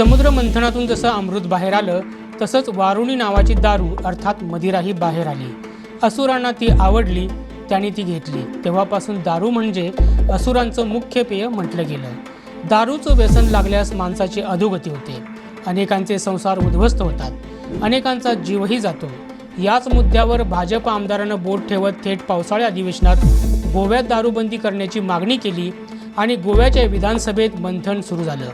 समुद्र मंथनातून जसं अमृत बाहेर आलं तसंच वारुणी नावाची दारू अर्थात मदिराही बाहेर आली. असुरांना ती आवडली त्याने ती घेतली. तेव्हापासून दारू म्हणजे असुरांचं मुख्य पेय म्हटलं गेलं. दारूचं व्यसन लागल्यास माणसाची अधोगती होते. अनेकांचे संसार उद्ध्वस्त होतात. अनेकांचा जीवही जातो. याच मुद्द्यावर भाजप आमदारानं बोट ठेवत थेट पावसाळी अधिवेशनात गोव्यात दारूबंदी करण्याची मागणी केली आणि गोव्याच्या विधानसभेत मंथन सुरू झालं.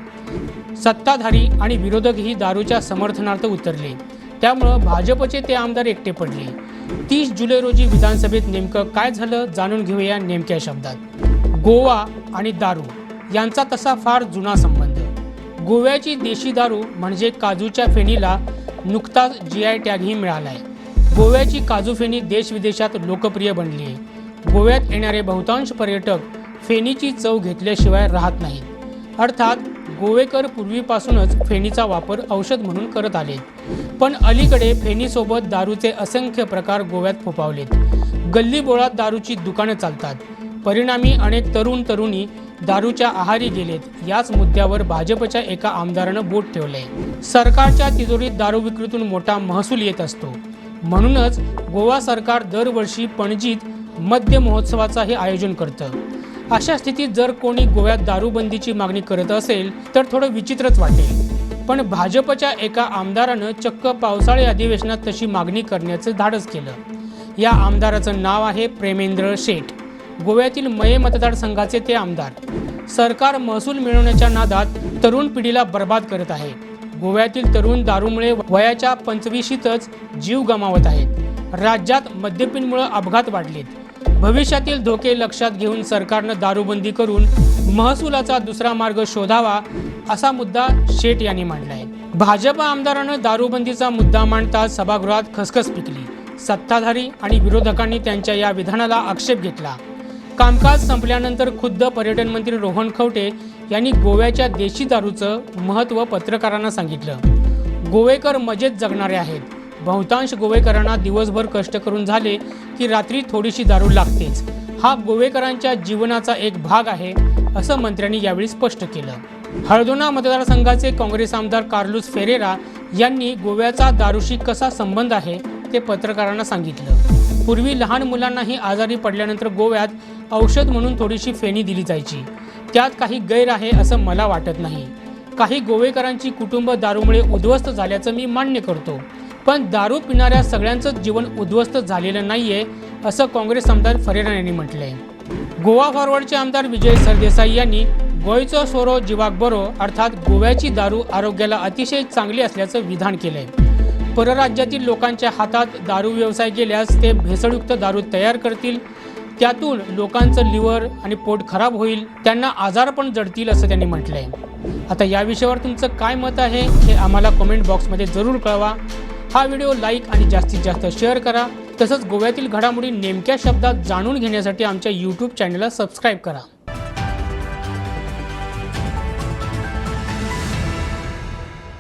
सत्ताधारी आणि विरोधकही दारूच्या समर्थनार्थ उतरले. त्यामुळं भाजपचे ते आमदार एकटे पडले. तीस जुलै रोजी विधानसभेत नेमकं काय झालं जाणून घेऊया नेमक्या शब्दात. गोवा आणि दारू यांचा तसा फार जुना संबंध. गोव्याची देशी दारू म्हणजे काजूच्या फेणीला नुकताच जी आय टॅगही मिळाला आहे गोव्याची काजू फेणी देशविदेशात लोकप्रिय बनली आहे गोव्यात येणारे बहुतांश पर्यटक फेणीची चव घेतल्याशिवाय राहत नाहीत. अर्थात गोवेकर पूर्वीपासूनच फेणीचा वापर औषध म्हणून करत आले. पण अलीकडे फेणीसोबत दारूचे असंख्य प्रकार गोव्यात फोफावलेत गल्लीबोळात दारूची दुकानं चालतात. परिणामी अनेक तरुण तरुणी दारूच्या आहारी गेलेत. याच मुद्द्यावर भाजपच्या एका आमदारानं बोट ठेवलंय. सरकारच्या तिजोरीत दारू विक्रीतून मोठा महसूल येत असतो. म्हणूनच गोवा सरकार दरवर्षी पणजीत मद्य महोत्सवाचाही आयोजन करतं. अशा स्थितीत जर कोणी गोव्यात दारूबंदीची मागणी करत असेल तर थोडं विचित्रच वाटेल. पण भाजपच्या एका आमदारानं चक्क पावसाळी अधिवेशनात तशी मागणी करण्याचं धाडस केलं. या आमदाराचं नाव आहे प्रेमेंद्र शेठ. गोव्यातील मये मतदारसंघाचे ते आमदार. सरकार महसूल मिळवण्याच्या नादात तरुण पिढीला बर्बाद करत आहे. गोव्यातील तरुण दारूमुळे वयाच्या पंचवीशीतच जीव गमावत आहेत. राज्यात मद्यपींमुळे अपघात वाढलेत. भविष्यातील धोके लक्षात घेऊन सरकारनं दारूबंदी करून महसुलाचा दुसरा मार्ग शोधावा असा मुद्दा शेट यांनी मांडला आहे भाजप आमदारानं दारूबंदीचा मुद्दा मांडता सभागृहात खसखस पिकली. सत्ताधारी आणि विरोधकांनी त्यांच्या या विधानाला आक्षेप घेतला. कामकाज संपल्यानंतर खुद्द पर्यटन मंत्री रोहन खवटे यांनी गोव्याच्या देशी दारूचं महत्त्व पत्रकारांना सांगितलं. गोवेकर मजेत जगणारे आहेत. बहुतांश गोवेकरांना दिवसभर कष्ट करून झाले की रात्री थोडीशी दारू लागतेच. हा गोवेकरांच्या जीवनाचा एक भाग आहे असं मंत्र्यांनी यावेळी स्पष्ट केलं. हळदोना मतदारसंघाचे काँग्रेस आमदार कार्लूस फेरेरा यांनी गोव्याचा दारूशी कसा संबंध आहे ते पत्रकारांना सांगितलं. पूर्वी लहान मुलांनाही आजारी पडल्यानंतर गोव्यात औषध म्हणून थोडीशी फेणी दिली जायची. त्यात काही गैर आहे असं मला वाटत नाही. काही गोवेकरांची कुटुंब दारूमुळे उद्ध्वस्त झाल्याचं मी मान्य करतो. पण दारू पिणाऱ्या सगळ्यांचंच जीवन उद्ध्वस्त झालेलं नाहीये असं काँग्रेस आमदार फरेरा यांनी म्हटलंय. गोवा फॉरवर्डचे आमदार विजय सरदेसाई यांनी गोयचो सोरो जिवाक बरो अर्थात गोव्याची दारू आरोग्याला अतिशय चांगली असल्याचं विधान केलंय. परराज्यातील लोकांच्या हातात दारू व्यवसाय गेल्यास ते भेसळयुक्त दारू तयार करतील. त्यातून लोकांचं लिव्हर आणि पोट खराब होईल त्यांना आजार पण जडतील असं त्यांनी म्हटलंय. आता या विषयावर तुमचं काय मत आहे हे आम्हाला कमेंट बॉक्समध्ये जरूर कळवा. हा व्हिडिओ लाईक आणि जास्तीत जास्त शेअर करा. तसंच गोव्यातील घडामोडी नेमक्या शब्दात जाणून घेण्यासाठी आमच्या यूट्यूब चॅनलला सबस्क्राईब करा.